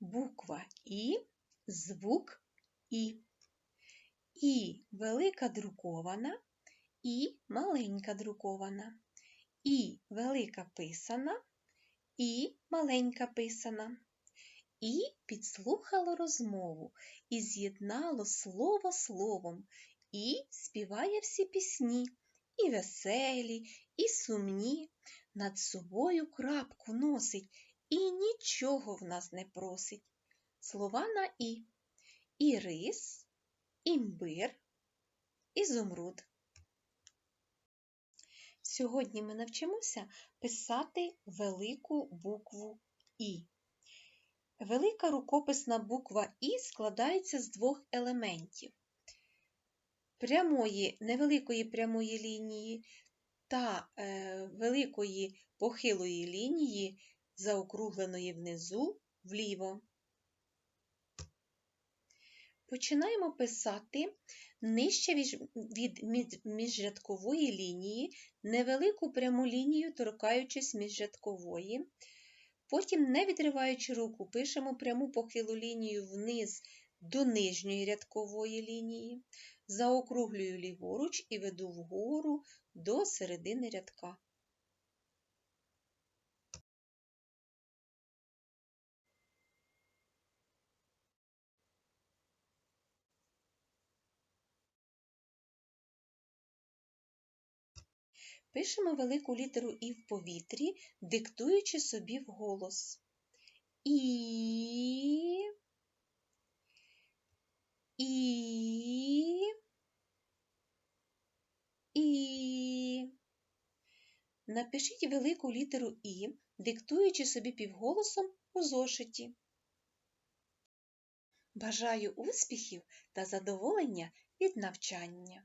Буква І, звук І. І велика друкована, І маленька друкована. І велика писана, І маленька писана. І підслухало розмову і з'єднало слово словом, і співає всі пісні, і веселі, і сумні, над собою крапку носить і нічого в нас не просить. Слова на і. Ірис, імбир, ізумруд. Сьогодні ми навчимося писати велику букву І. Велика рукописна буква І складається з двох елементів прямої, невеликої прямої лінії та е, великої похилої лінії, заокругленої внизу вліво. Починаємо писати нижче від міжрядкової лінії, невелику пряму лінію, торкаючись міжрядкової. Потім, не відриваючи руку, пишемо пряму похилу лінію вниз до нижньої рядкової лінії, заокруглюю ліворуч і веду вгору до середини рядка. Пишемо велику літеру І в повітрі, диктуючи собі вголос. І, І, І. Напишіть велику літеру І, диктуючи собі півголосом у зошиті. Бажаю успіхів та задоволення від навчання.